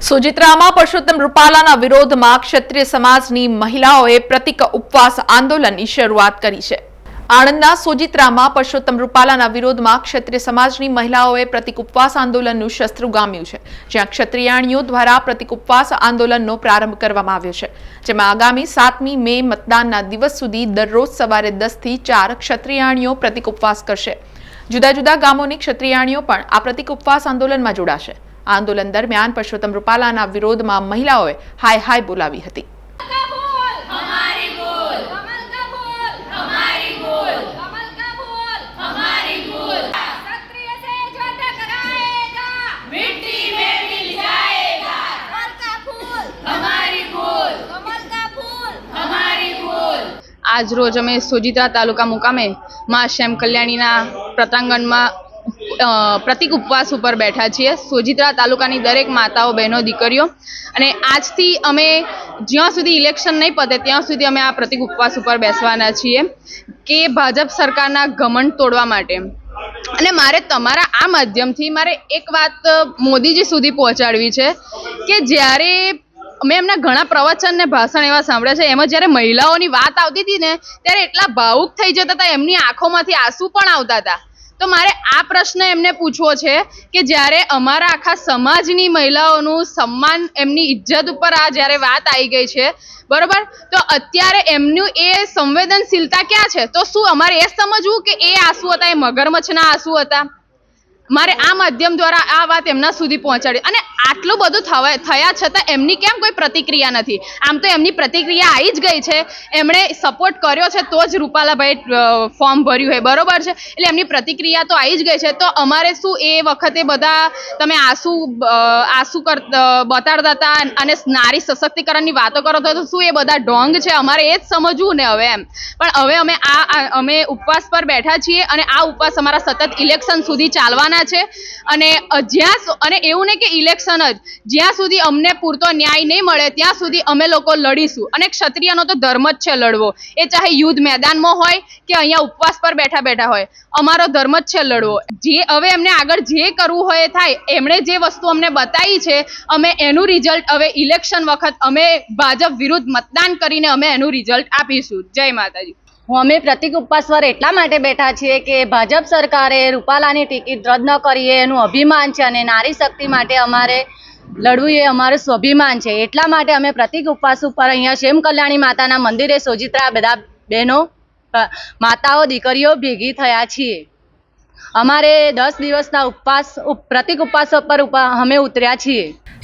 સુજિત્રામાં પરસોત્તમ રૂપાલાના વિરોધમાં ક્ષત્રિય સમાજની મહિલાઓએ પ્રતિક ઉપવાસ આંદોલનની શરૂઆત કરી છે. આણંદના સોજિત્રામાં પરસોત્તમ રૂપાલાના વિરોધમાં ક્ષત્રિય સમાજની મહિલાઓએ પ્રતિક ઉપવાસ આંદોલનનું શસ્ત્ર ગામ્યું છે, જ્યાં ક્ષત્રિયાણીઓ દ્વારા પ્રતિક ઉપવાસ આંદોલનનો પ્રારંભ કરવામાં આવ્યો છે. જેમાં આગામી સાતમી મે મતદાનના દિવસ સુધી દરરોજ સવારે દસથી ચાર ક્ષત્રિયાણીઓ પ્રતિક ઉપવાસ કરશે. જુદા જુદા ગામોની ક્ષત્રિયાણીઓ પણ આ પ્રતિક ઉપવાસ આંદોલનમાં જોડાશે. આંદોલન દરમિયાન પરસોત્તમ રૂપાલાના વિરોધમાં મહિલાઓએ હાય હાય બોલાવી હતી. આજ રોજ અમે સોજિત્રા તાલુકા મુકામે મા શ્યામ કલ્યાણીના પ્રતાંગણમાં પ્રતિક ઉપવાસ ઉપર બેઠા છીએ. સોજિત્રા તાલુકાની દરેક માતાઓ, બહેનો, દીકરીઓ. અને આજથી અમે જ્યાં સુધી ઇલેક્શન નહીં પતે, ત્યાં સુધી અમે આ પ્રતિક ઉપવાસ ઉપર બેસવાના છીએ કે ભાજપ સરકારના ઘમંડ તોડવા માટે. અને મારે તમારા આ માધ્યમથી મારે એક વાત મોદીજી સુધી પહોંચાડવી છે કે જ્યારે મેં એમના ઘણા પ્રવચન ને ભાષણ એવા સાંભળ્યા છે, એમાં જ્યારે મહિલાઓની વાત આવતી હતી ને, ત્યારે એટલા ભાવુક થઈ જતા હતા, એમની આંખોમાંથી આંસુ પણ આવતા હતા. તો મારે આ પ્રશ્ન એમને પૂછવો છે કે જ્યારે અમારા આખા સમાજની મહિલાઓનું સન્માન એમની ઇજ્જત ઉપર આ જ્યારે વાત આવી ગઈ છે, બરોબર? તો અત્યારે એમનું એ સંવેદનશીલતા ક્યાં છે? તો શું અમારે એ સમજવું કે એ આંસુ હતા, એ મગરમચ્છના આંસુ હતા? મારે આ માધ્યમ દ્વારા આ વાત એમના સુધી પહોંચાડી. અને આટલું બધું થવા થયા છતાં એમની કેમ કોઈ પ્રતિક્રિયા નથી? આમ તો એમની પ્રતિક્રિયા આવી જ ગઈ છે. એમણે સપોર્ટ કર્યો છે તો જ રૂપાલાભાઈ ફોર્મ ભર્યું હોય બરોબર છે? એટલે એમની પ્રતિક્રિયા તો આવી જ ગઈ છે. તો અમારે શું એ વખતે બધા તમે આંસુ આંસુ કર બતાડતા હતા અને નારી સશક્તિકરણની વાતો કરો તો શું એ બધા ઢોંગ છે? અમારે એ જ સમજવું ને હવે એમ. પણ હવે અમે આ- અમે ઉપવાસ પર બેઠા છીએ અને આ ઉપવાસ અમારા સતત ઇલેક્શન સુધી ચાલવાના છે. અને જ્યાં અને એવું નહીં કે ઇલેક્શન જ. જ્યાં સુધી અમને પૂરતો ન્યાય નહીં મળે, ત્યાં સુધી અમે લોકો લડીશું. અને ક્ષત્રિયનો તો ધર્મ જ છે લડવો. એ ચાહે યુદ્ધ મેદાનમાં હોય કે અહીંયા ઉપવાસ પર બેઠા બેઠા હોય. અમારો ધર્મ જ છે લડવો. જે, હવે એમને આગળ જે કરવું હોય એ થાય. એમણે જે વસ્તુ અમને બતાવી છે, અમે એનું રિઝલ્ટ હવે ઇલેક્શન વખત અમે ભાજપ વિરુદ્ધ મતદાન કરીને અમે એનું રિઝલ્ટ આપીશું. જય માતાજી. અમે પ્રતિક ઉપવાસ પર એટલા માટે બેઠા છીએ કે ભાજપ સરકારે રૂપાલાની ટિકિટ રદ ન કરીએ એનું અભિમાન છે અને નારી શક્તિ માટે અમારે લડવું એ અમારું સ્વાભિમાન છે. એટલા માટે અમે પ્રતિક ઉપવાસ ઉપર અહીંયા શેમ કલ્યાણી માતાના મંદિરે સોજિત્રા બધા બહેનો માતાઓ, દીકરીઓ ભેગી થયા છીએ. અમારે દસ દિવસના ઉપવાસ પ્રતિક ઉપવાસ પર અમે ઉતર્યા છીએ.